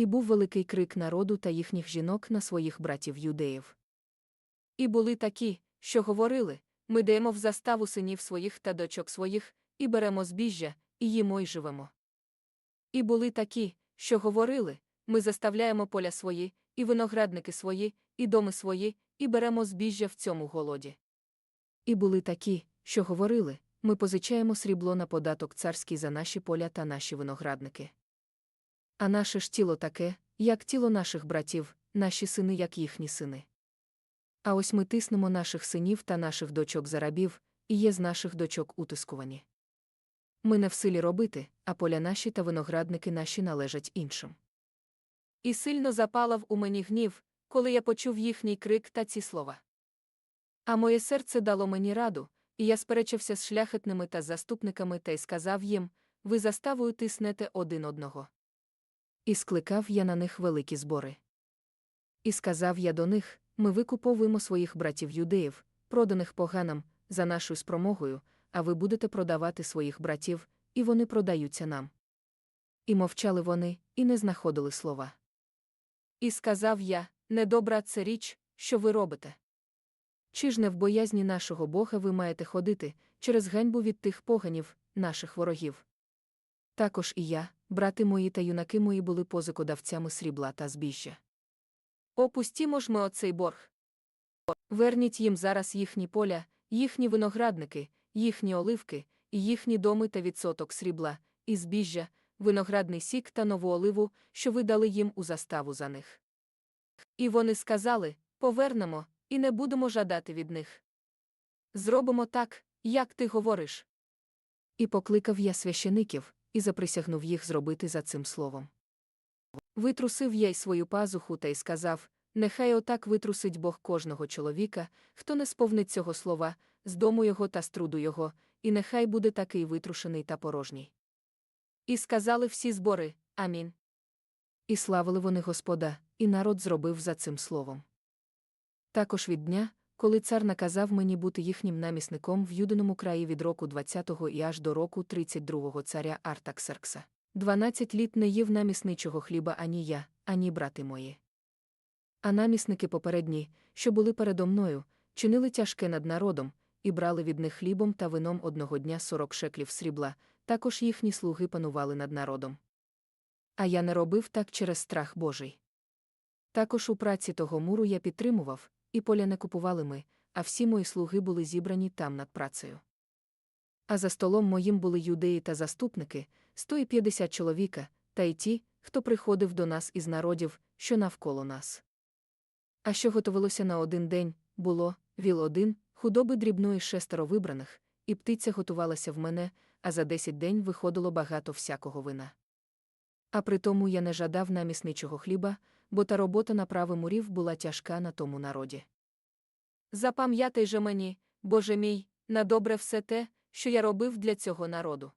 І був великий крик народу та їхніх жінок на своїх братів юдеїв. І були такі, що говорили ми даємо в заставу синів своїх та дочок своїх, і беремо збіжжя, і їмо й живемо. І були такі, що говорили ми заставляємо поля свої, і виноградники свої, і доми свої, і беремо збіжжя в цьому голоді. І були такі, що говорили ми позичаємо срібло на податок царський за наші поля та наші виноградники. А наше ж тіло таке, як тіло наших братів, наші сини, як їхні сини. А ось ми тиснемо наших синів та наших дочок за рабів, і є з наших дочок утискувані. Ми не в силі робити, а поля наші та виноградники наші належать іншим. І сильно запалав у мені гнів, коли я почув їхній крик та ці слова. А моє серце дало мені раду, і я сперечався з шляхетними та заступниками та й сказав їм ви заставою тиснете один одного. І скликав я на них великі збори. І сказав я до них ми викуповуємо своїх братів юдеїв, проданих поганам, за нашою спромогою, а ви будете продавати своїх братів, і вони продаються нам. І мовчали вони, і не знаходили слова. І сказав я недобра це річ, що ви робите. Чи ж не в боязні нашого Бога ви маєте ходити через ганьбу від тих поганів, наших ворогів? Також і я, брати мої та юнаки мої були позикодавцями срібла та збіжжя. Опустімо ж ми оцей борг. Верніть їм зараз їхні поля, їхні виноградники, їхні оливки, їхні доми та відсоток срібла, і збіжжя, виноградний сік та нову оливу, що ви дали їм у заставу за них. І вони сказали повернемо, і не будемо жадати від них. Зробимо так, як ти говориш. І покликав я священиків, і заприсягнув їх зробити за цим словом. Витрусив я й свою пазуху та й сказав Нехай отак витрусить Бог кожного чоловіка, хто не сповнить цього слова, з дому його та з труду його, і нехай буде такий витрушений та порожній. І сказали всі збори Амінь. І славили вони Господа, і народ зробив за цим словом. Також від дня, коли цар наказав мені бути їхнім намісником в юдиному краї від року 20-го і аж до року 32-го царя Артаксеркса. 12 літ не їв намісничого хліба ані я, ані брати мої. А намісники попередні, що були передо мною, чинили тяжке над народом, і брали від них хлібом та вином одного дня 40 шеклів срібла, також їхні слуги панували над народом. А я не робив так через страх Божий. Також у праці того муру я підтримував, і поля не купували ми, а всі мої слуги були зібрані там над працею. А за столом моїм були юдеї та заступники, 150 чоловіка, та й ті, хто приходив до нас із народів, що навколо нас. А що готувалося на один день, було віл один, худоби дрібної шестеро вибраних, і птиця готувалася в мене, а за десять день виходило багато всякого вина. А при тому я не жадав намісничого хліба, бо та робота на праве мурів була тяжка на тому народі. Запам'ятай же мені, Боже мій, на добре все те, що я робив для цього народу.